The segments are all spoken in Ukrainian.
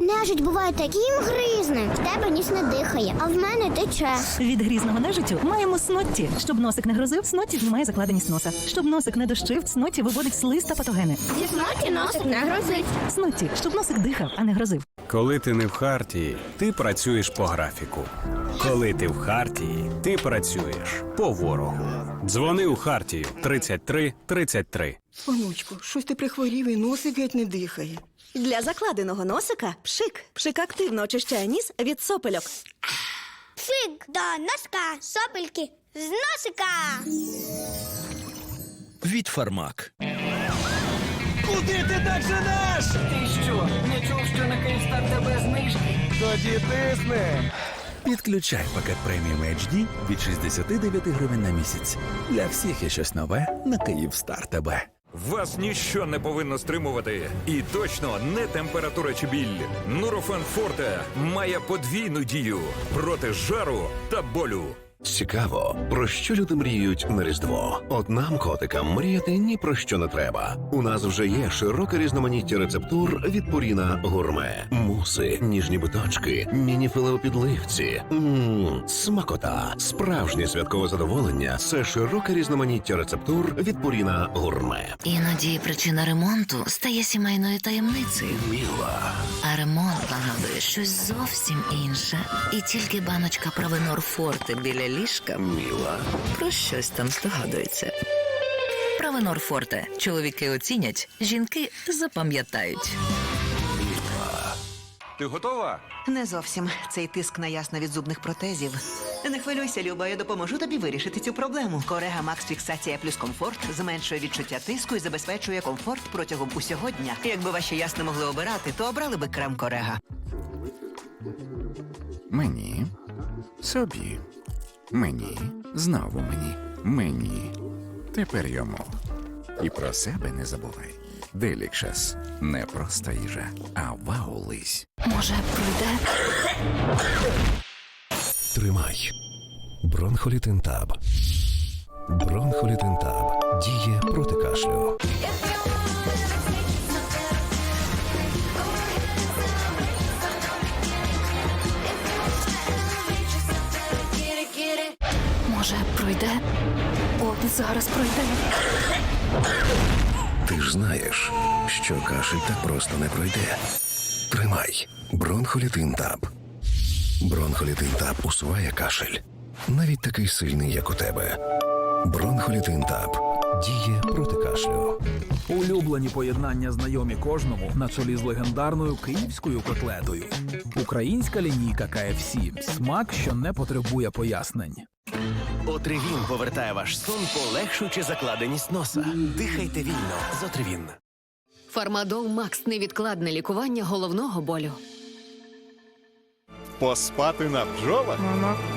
Нежить буває таким гризним. В тебе ніс не дихає, а в мене тече. Від грізного нежиттю маємо снотті. Щоб носик не грозив, снотті знімає закладеність носа. Щоб носик не дощив, снотті виводить слиз та патогени. Зі сноті носик не грозить. Снотті, щоб носик дихав, а не грозив. Коли ти не в хартії, ти працюєш по графіку. Коли ти в хартії, ти працюєш по ворогу. Дзвони у хартію 33 33. Онучку, щось ти прихворів і носик геть не дихає. Для закладеного носика пшик. Пшик активно очищає ніс від сопельок. Фиг до носка, сопельки з носика. від Фармак. Куди ти так женеш? Ти що, не чув, що на Київстар тебе знижки? Тоді тисни. Підключай пакет преміум HD від 69 гривень на місяць. Для всіх є щось нове на Київстар ТБ. Вас ніщо не повинно стримувати, і точно не температура чи біль. Нурофен Форте має подвійну дію проти жару та болю. Цікаво, про що люди мріють на Різдво? От нам, котикам, мріяти ні про що не треба. У нас вже є широке різноманіття рецептур від Пуріна Гурме, муси, ніжні биточки, міні-філе у підливці. Смакота, справжнє святкове задоволення. Це широке різноманіття рецептур від Пуріна Гурме. Іноді причина ремонту стає сімейною таємницею. Міла, А ремонт нагадує щось зовсім інше. І тільки баночка Провенор Форте біля ліжка міла. про щось там здогадується. Провенор Форте. Чоловіки оцінять, жінки запам'ятають. Ти готова? Не зовсім цей тиск на ясно від зубних протезів. Не хвилюйся, Люба, я допоможу тобі вирішити цю проблему. Корега Макс Фіксація плюс комфорт зменшує відчуття тиску і забезпечує комфорт протягом усього дня. Якби ваші ясно могли обирати, то обрали би крем Корега. Мені, собі, мені, знову мені, мені, тепер йому. І про себе не забувай. Делікшес не просто їжа, а вау-лись. Може, пройде? Тримай. Бронхолітинтаб. Бронхолітинтаб діє проти кашлю. Може, пройде? О, зараз пройде. Ти ж знаєш, що кашель так просто не пройде. Тримай. Бронхолітинтаб. Бронхолітинтаб усуває кашель. Навіть такий сильний, як у тебе. Бронхолітинтаб діє проти кашлю. Улюблені поєднання знайомі кожному на чолі з легендарною київською котлетою. Українська лінійка KFC. Смак, що не потребує пояснень. Отривін повертає ваш сон, полегшуючи закладеність носа. Дихайте вільно з Отривін. Фармадол Макс невідкладне лікування головного болю. Поспати на бджолах?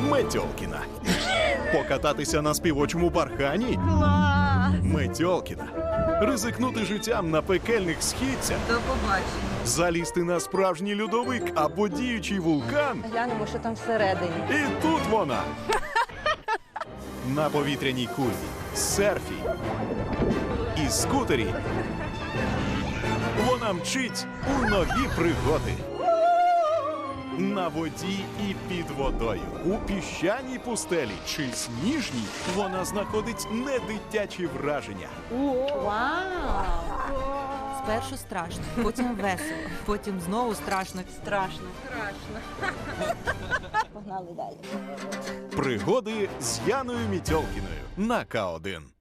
Метьолкіна. Покататися на співочому бархані? Метьолкіна. Ризикнути життям на пекельних східцях? До побачення. Залізти на справжній льодовик або діючий вулкан? Глянемо, що там всередині. І тут вона. На повітряній кулі, серфі і скутері. Вона мчить у нові пригоди. На воді і під водою, у піщаній пустелі чи сніжній вона знаходить недитячі враження. Вау! Спершу страшно, потім весело, потім знову страшно. Страшно. Страшно. Погнали далі. Пригоди з Яною Мітьолкіною на К1.